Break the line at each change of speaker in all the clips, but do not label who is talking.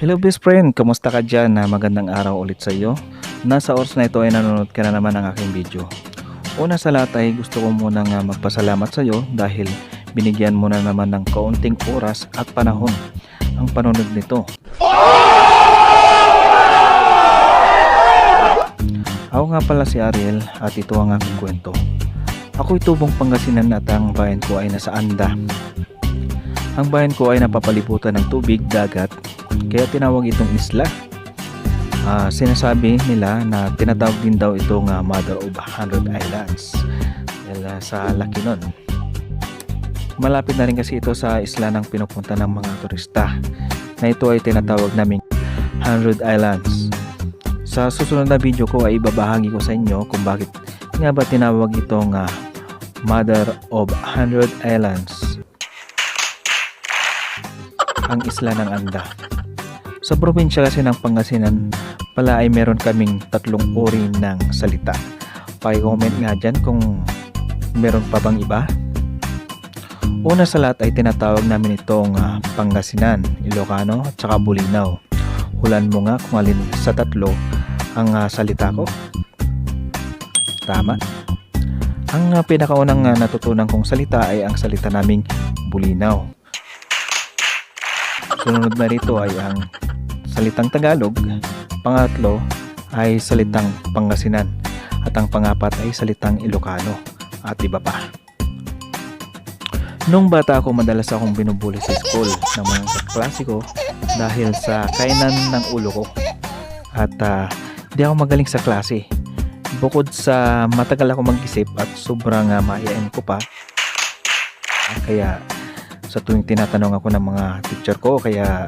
Hello best friend, kamusta ka dyan? Na magandang araw ulit sa iyo. Nasa oras na ito ay nanonood ka na naman ng aking video. Una sa lahat ay gusto ko muna nga magpasalamat sa iyo dahil binigyan mo na naman ng kaunting oras at panahon ang panonood nito. Ako nga pala si Ariel at ito ang aking kwento. Ako'y tubong Pangasinan at ang bayan ko ay nasa Anda. Ang bayan ko ay napapalibutan ng tubig, dagat, kaya tinawag itong isla. Ah, sinasabi nila na tinatawag din daw itong ah, Mother of Hundred Islands dahil ah, sa laki nun. Malapit na rin kasi ito sa isla ng pinupunta ng mga turista na ito ay tinatawag naming Hundred Islands. Sa susunod na video ko ay ibabahagi ko sa inyo kung bakit nga ba tinawag itong ah, Mother of Hundred Islands ang isla ng Anda. Sa probinsya kasi ng Pangasinan, pala ay meron kaming tatlong uri ng salita. Paki-comment nga dyan kung meron pa bang iba. Una sa lahat ay tinatawag namin itong ah, Pangasinan, Ilocano at saka Bulinaw. Hulan mo nga kung alin sa tatlo ang ah, salita ko. Tama. Ang ah, pinakaunang ah, natutunan kong salita ay ang salita naming Bulinaw. Sunod na rito ay ang salitang Tagalog. Pangatlo ay salitang Pangasinan. At ang pangapat ay salitang Ilocano. At iba pa. Nung bata ako, madalas akong binubuli sa school ng mga kaklase ko dahil sa kainan ng ulo ko. At ah, di ako magaling sa klase. Bukod sa matagal ako mag-isip at sobrang uh, mahihain ko pa, kaya sa tuwing tinatanong ako ng mga teacher ko kaya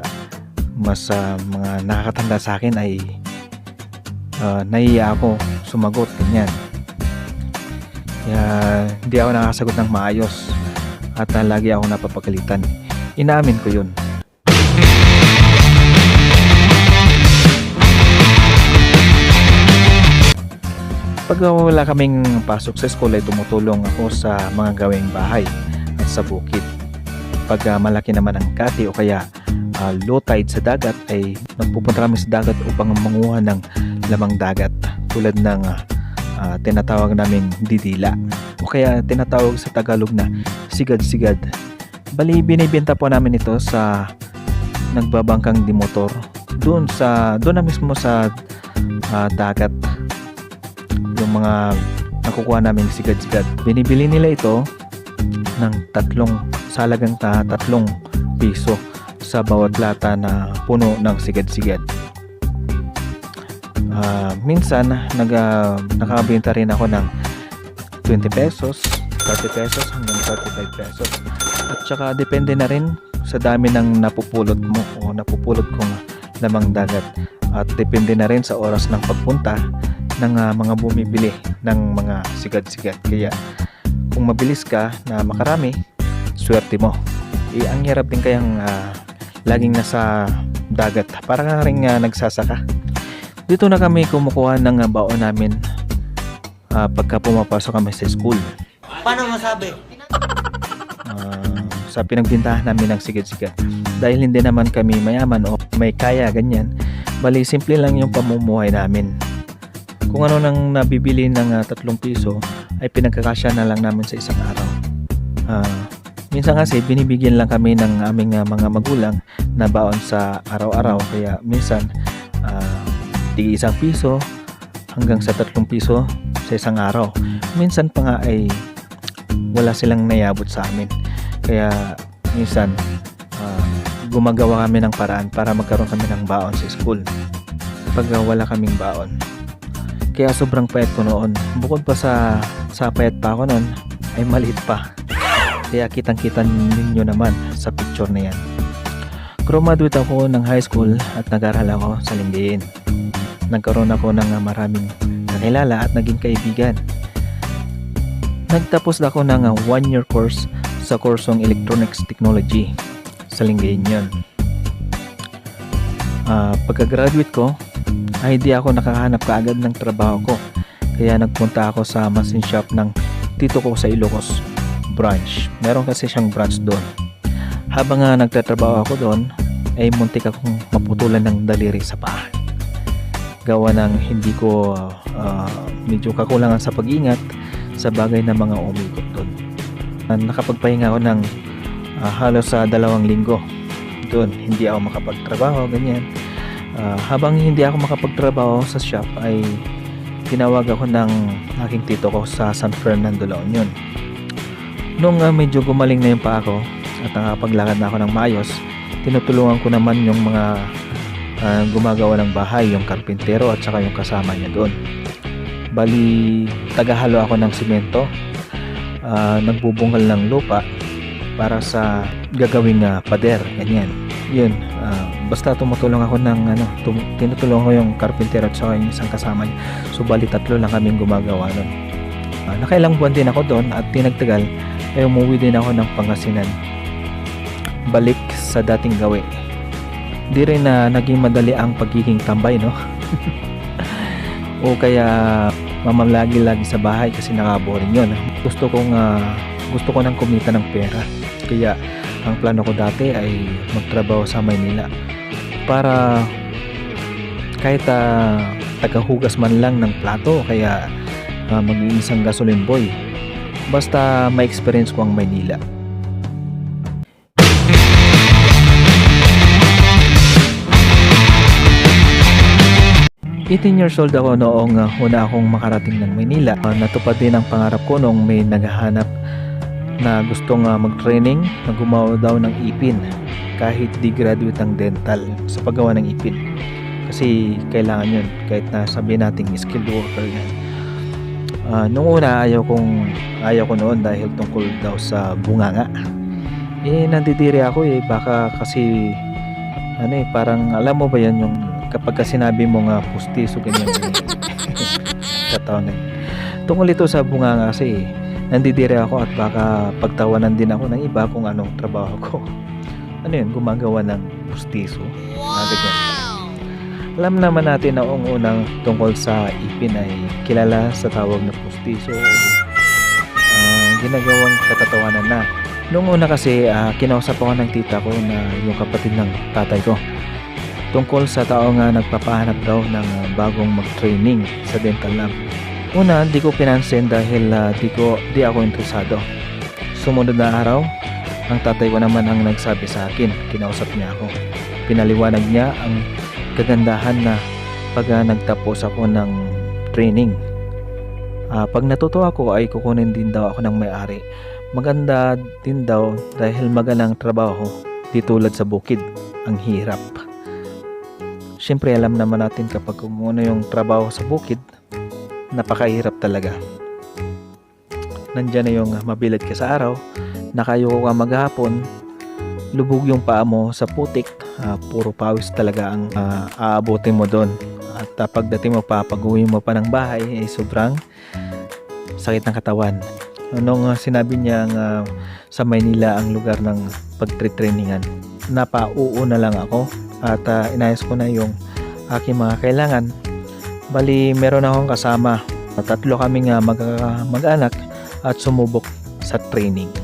mas ah, mga nakakatanda sa akin ay uh, nahiya ako sumagot ganyan. Kaya hindi ako nakasagot ng maayos at ah, lagi ako napapagalitan. Inaamin ko yun pag wala kaming pasok sa school ay tumutulong ako sa mga gawing bahay at sa bukid pag ah, malaki naman ang kati o kaya ah, low tide sa dagat ay nagpupunta kami sa dagat upang manguha ng lamang dagat tulad ng ah, tinatawag namin didila o kaya tinatawag sa Tagalog na sigad-sigad. Bali binibenta po namin ito sa nagbabangkang dimotor doon sa doon na mismo sa ah, dagat mga nakukuha namin sigad-sigad. Binibili nila ito ng tatlong salagang ta tatlong piso sa bawat lata na puno ng sigad-sigad. Ah, minsan nag uh, nakabenta rin ako ng 20 pesos, 30 pesos hanggang 35 pesos. At saka depende na rin sa dami ng napupulot mo o napupulot kong lamang dagat. At depende na rin sa oras ng pagpunta ng ah, mga bumibili ng mga sigad-sigad. Kaya kung mabilis ka na makarami, swerte mo. Eh, ang hirap din kayang ah, laging nasa dagat. Para nga rin ah, nagsasaka. Dito na kami kumukuha ng ah, baon namin ah, pagka pumapasok kami sa school.
Paano masabi?
Ah, sa pinagbintahan namin ng sigad-sigad. Dahil hindi naman kami mayaman o may kaya ganyan, bali simple lang yung pamumuhay namin. Kung ano nang nabibili ng ah, tatlong piso ay pinagkakasya na lang namin sa isang araw. Ah, minsan kasi binibigyan lang kami ng aming ah, mga magulang na baon sa araw-araw kaya minsan ah, di isang piso hanggang sa tatlong piso sa isang araw. Minsan pa nga ay wala silang nayabot sa amin. Kaya minsan ah, gumagawa kami ng paraan para magkaroon kami ng baon sa school. Pag ah, wala kaming baon. Kaya sobrang payat ko noon. Bukod pa sa sa payat pa ako noon, ay maliit pa. Kaya kitang-kita ninyo naman sa picture na yan. Graduate ako ng high school at nag-aral ako sa Lingayen. Nagkaroon ako ng maraming nakilala at naging kaibigan. Nagtapos ako ng one-year course sa kursong Electronics Technology sa Lingayen yun. Ah, pagka-graduate ko, ay hindi ako nakahanap kaagad ng trabaho ko. Kaya nagpunta ako sa machine shop ng tito ko sa Ilocos branch. Meron kasi siyang branch doon. Habang nga nagtatrabaho ako doon, ay muntik akong maputulan ng daliri sa paa. Gawa ng hindi ko ah, medyo kakulangan sa pag-ingat sa bagay na mga umikot doon. Ah, nakapagpahinga ako ng ah, halos sa dalawang linggo doon. Hindi ako makapagtrabaho, ganyan. Ah, habang hindi ako makapagtrabaho sa shop ay tinawag ako ng aking tito ko sa San Fernando, La Union. Nung ah, medyo gumaling na yung paa ko at nakapaglakad na ako ng maayos, tinutulungan ko naman yung mga ah, gumagawa ng bahay, yung karpintero at saka yung kasama niya doon. Bali, tagahalo ako ng simento, ah, nagbubungal ng lupa para sa gagawing ah, pader, ganyan. Yun, ah, basta tumutulong ako ng ano, tum- tinutulungan ko yung karpintero at saka yung isang kasama niya. So bali tatlo lang kaming gumagawa nun. Ah, nakailang buwan din ako doon at tinagtagal ay umuwi din ako ng Pangasinan. Balik sa dating gawi. Di rin na naging madali ang pagiging tambay, no? o kaya mamamlagi-lagi sa bahay kasi nakaboring yun. Gusto kong ah, gusto ko nang kumita ng pera. Kaya ang plano ko dati ay magtrabaho sa Maynila para kahit ah, tagahugas man lang ng plato kaya uh, maging isang gasoline boy basta ma-experience ko ang Maynila 18 years old ako noong uh, una akong makarating ng Maynila. Uh, natupad din ang pangarap ko noong may naghahanap na gustong mag-training na gumawa daw ng ipin kahit di graduate ang dental sa paggawa ng ipin. Kasi kailangan yun kahit na sabihin nating skilled worker yan. Uh, nung una ayaw kong ayaw ko noon dahil tungkol daw sa bunganga. Eh nandidiri ako eh baka kasi ano eh parang alam mo ba yan yung kapag ka sinabi mo nga pustiso ganyan eh, kataon eh. Tungkol ito sa bunganga kasi nandidiri ako at baka pagtawanan din ako ng iba kung anong trabaho ko. Ano yun, gumagawa ng pustiso. Wow! Alam naman natin na ang unang tungkol sa ipin ay kilala sa tawag na pustiso o ah, ginagawang katatawanan na. Noong una kasi uh, kinausap ako ng tita ko na yung kapatid ng tatay ko tungkol sa tao nga nagpapahanap daw ng ah, bagong mag-training sa dental lab. Una, di ko pinansin dahil ah, di ko di ako interesado. Sumunod na araw, ang tatay ko naman ang nagsabi sa akin, kinausap niya ako. Pinaliwanag niya ang kagandahan na pag ah, nagtapos ako ng training. Ah, pag natuto ako ay kukunin din daw ako ng may-ari. Maganda din daw dahil magandang trabaho di tulad sa bukid. Ang hirap. Siyempre alam naman natin kapag kung ano yung trabaho sa bukid, napakahirap talaga. Nandyan na yung mabilad ka sa araw, nakayoko ka maghapon, lubog yung paa mo sa putik, ah, puro pawis talaga ang ah, aabutin mo doon. At ah, pagdating mo pa, pag mo pa ng bahay, eh, sobrang sakit ng katawan. Nung ah, sinabi niya nga sa Maynila ang lugar ng pagtre-trainingan, napauo na lang ako at ah, inayos ko na yung aking mga kailangan. Bali, meron akong kasama. Tatlo kaming ah, mag- mag-anak at sumubok sa training.